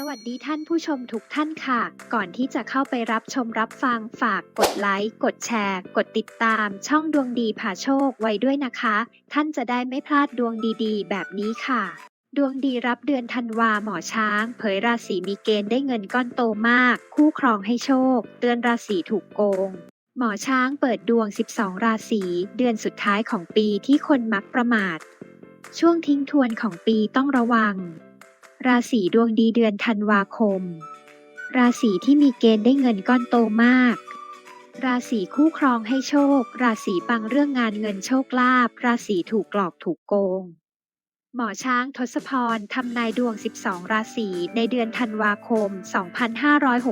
สวัสดีท่านผู้ชมทุกท่านค่ะ ก่อนที่จะเข้าไปรับชมรับฟังฝากกดไลค์ กดแชร์ กดติดตาม ช่องดวงดีผ่าโชคไว้ด้วยนะคะ ท่านจะได้ไม่พลาดดวงดีๆ แบบนี้ค่ะ ดวงดีรับเดือนธันวาหมอช้าง เผยราศีมีเกณฑ์ได้เงินก้อนโตมาก คู่ครองให้โชค เตือนราศีถูกโกง หมอช้างเปิดดวง 12 ราศีเดือนสุดท้ายของปีที่คนมักประมาท ช่วงทิ้งทวนของปีต้องระวัง ราศีดวงดีเดือนธันวาคม ราศีที่มีเกณฑ์ได้เงินก้อนโตมาก ราศีคู่ครองให้โชค ราศีปังเรื่องงานเงินโชคลาภ ราศีถูกกลอกถูกโกง หมอช้างทศพรทำนายดวง 12 ราศีในเดือนธันวาคม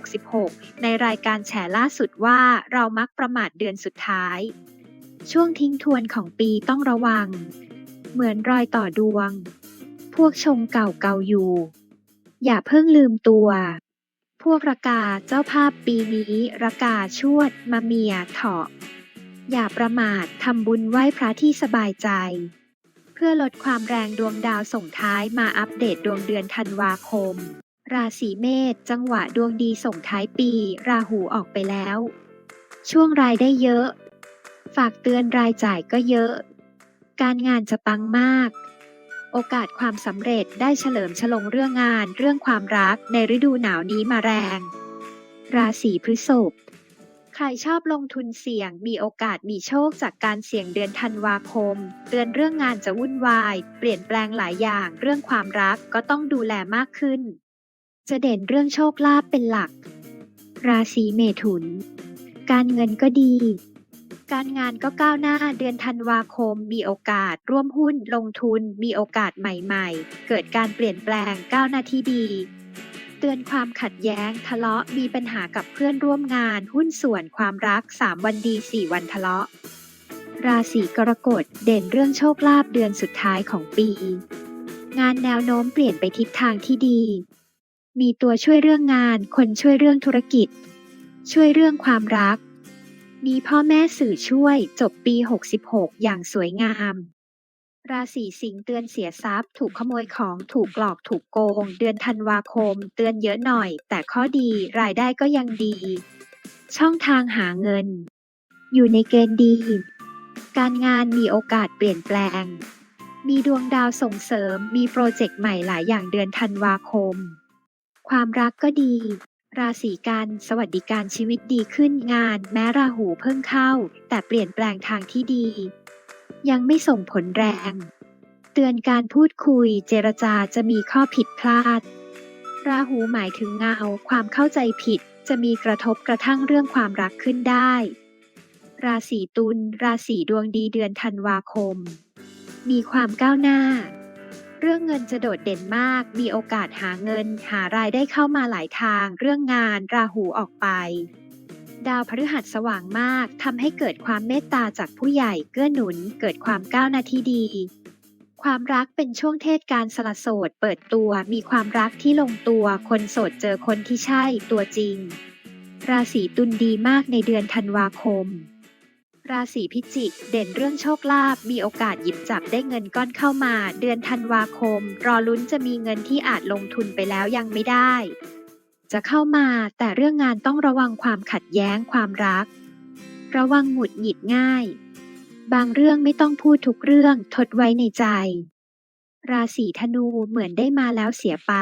2566 ในรายการแฉล่าสุดว่าเรามักประมาทเดือนสุดท้าย ช่วงทิ้งทวนของปีต้องระวัง เหมือนรอยต่อดวง พวกชงเก่าเก่าอยู่ อย่าเพิ่งลืมตัว พวกระกาเจ้าภาพปีนี้ระกาชวดมาเมียเถาะ อย่าประมาททำบุญไหว้พระที่สบายใจ เพื่อลดความแรงดวงดาวส่งท้ายมาอัปเดตดวงเดือนธันวาคม ราศีเมษจังหวะดวงดีส่งท้ายปี ราหูออกไปแล้ว ช่วงรายได้เยอะ ฝากเตือนรายจ่ายก็เยอะการงานจะปังมาก โอกาสความสำเร็จได้เฉลิมฉลองเรื่องงานเรื่องความรักในฤดูหนาวนี้มาแรง ราศีพฤษภใครชอบลงทุนเสี่ยงมีโอกาสมีโชคจากการเสี่ยงเดือนธันวาคม เตือนเรื่องงานจะวุ่นวาย เปลี่ยนแปลงหลายอย่างเรื่องความรักก็ต้องดูแลมากขึ้น จะเด่นเรื่องโชคลาภเป็นหลัก ราศีเมถุน การเงินก็ดี การงานก็ก้าวหน้าเดือนธันวาคม มีโอกาส ร่วมหุ้น ลงทุน มีโอกาสใหม่ๆ เกิดการเปลี่ยนแปลงก้าวหน้าที่ดี เตือนความขัดแย้ง ทะเลาะมีปัญหากับเพื่อนร่วมงาน หุ้นส่วนความรัก 3 วันดี 4 วันทะเลาะ ราศีกรกฎเด่นเรื่องโชคลาภเดือนสุดท้ายของปี งานแนวโน้มเปลี่ยนไปทิศทางที่ดี มีตัวช่วยเรื่องงาน คนช่วยเรื่องธุรกิจช่วยเรื่องความรัก มีพ่อแม่สื่อช่วยจบปี 66 อย่างสวยงาม ราศีสิงห์เตือนเสียทรัพย์ ถูกขโมยของถูกหลอกถูกโกง เดือนธันวาคม เตือนเยอะหน่อย แต่ข้อดีรายได้ก็ยังดี ช่องทางหาเงิน อยู่ในเกณฑ์ดี การงานมีโอกาสเปลี่ยนแปลง มีดวงดาวส่งเสริมมีโปรเจกต์ใหม่หลายอย่างเดือนธันวาคม ความรักก็ดี ราศีกัน สวัสดิการชีวิตดีขึ้นงาน แม้ราหูเพิ่งเข้า แต่เปลี่ยนแปลงทางที่ดี ยังไม่ส่งผลแรง เตือนการพูดคุยเจรจาจะมีข้อผิดพลาด ราหูหมายถึงเงาความเข้าใจผิด จะมีกระทบกระทั่งเรื่องความรักขึ้นได้ ราศีตุลราศีดวงดีเดือนธันวาคม มีความก้าวหน้า รื่องเงินจะโดดเด่นมาก มีโอกาสหาเงิน หารายได้เข้ามาหลายทาง เรื่องงานราหูออกไป ดาวพฤหัสสว่างมากทำให้เกิดความเมตตาจากผู้ใหญ่เกื้อหนุน เกิดความก้าวหน้าที่ดี ความรักเป็นช่วงเทศกาลสละโสด เปิดตัว มีความรักที่ลงตัว คนโสดเจอคนที่ใช่ตัวจริง ราศีตุลดีมากในเดือนธันวาคม ราศีพิจิก เด่นเรื่องโชคลาภมีโอกาสหยิบจับได้เงินก้อนเข้ามา เดือนธันวาคม รอลุ้นจะมีเงินที่อาจลงทุนไปแล้วยังไม่ได้ จะเข้ามาแต่เรื่องงานต้องระวังความขัดแย้งความรัก ระวังหงุดหงิดง่าย บางเรื่องไม่ต้องพูดทุกเรื่องทดไว้ในใจ ราศีธนูเหมือนได้มาแล้วเสียไป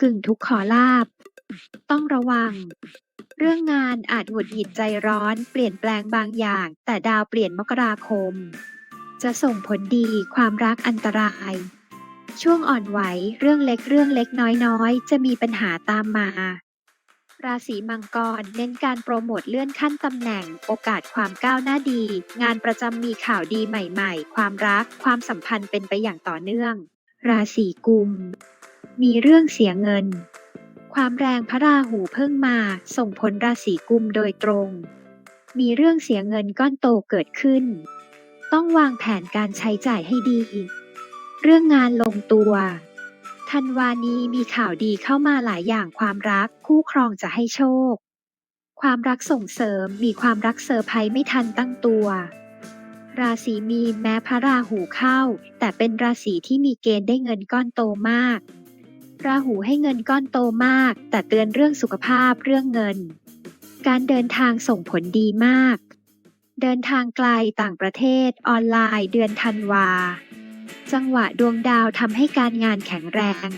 กึ่งทุกขอลาบ ต้องระวัง เรื่องงานอาจหงุดหงิดใจร้อนเปลี่ยนแปลงบางอย่าง แต่ดาวเปลี่ยนมกราคม จะส่งผลดีความรักอันตราย ช่วงอ่อนไหวเรื่องเล็กเรื่องเล็กน้อยๆ จะมีปัญหาตามมา ราศีมังกรเน้นการโปรโมทเลื่อนขั้นตำแหน่ง โอกาสความก้าวหน้าดี งานประจำมีข่าวดีใหม่ๆ ความรักความสัมพันธ์เป็นไปอย่างต่อเนื่อง ราศีกุม มีเรื่องเสียเงิน ความแรงพระราหูเพิ่งมาส่งผลราศีกุมโดยตรง มีเรื่องเสียเงินก้อนโตเกิดขึ้น ต้องวางแผนการใช้จ่ายให้ดี เรื่องงานลงตัวธันวานี้มีข่าวดีเข้ามาหลายอย่างความรักคู่ครองจะให้โชค ความรักส่งเสริมมีความรักเซอร์ไพรส์ไม่ทันตั้งตัว ราศีมีนแม้พระราหูเข้า แต่เป็นราศีที่มีเกณฑ์ได้เงินก้อนโตมาก ราหูให้เงินก้อนโตมาก แต่เตือนเรื่องสุขภาพเรื่องเงิน การเดินทางส่งผลดีมาก เดินทางไกลต่างประเทศ ออนไลน์ เดือนธันวา จังหวะดวงดาวทำให้การงานแข็งแรง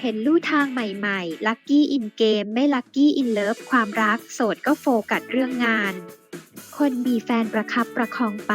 เห็นลู่ทางใหม่ๆ ลัคกี้อินเกมไม่ลัคกี้อินเลิฟความรัก โสดก็โฟกัสเรื่องงาน คนมีแฟนประคับประคองไป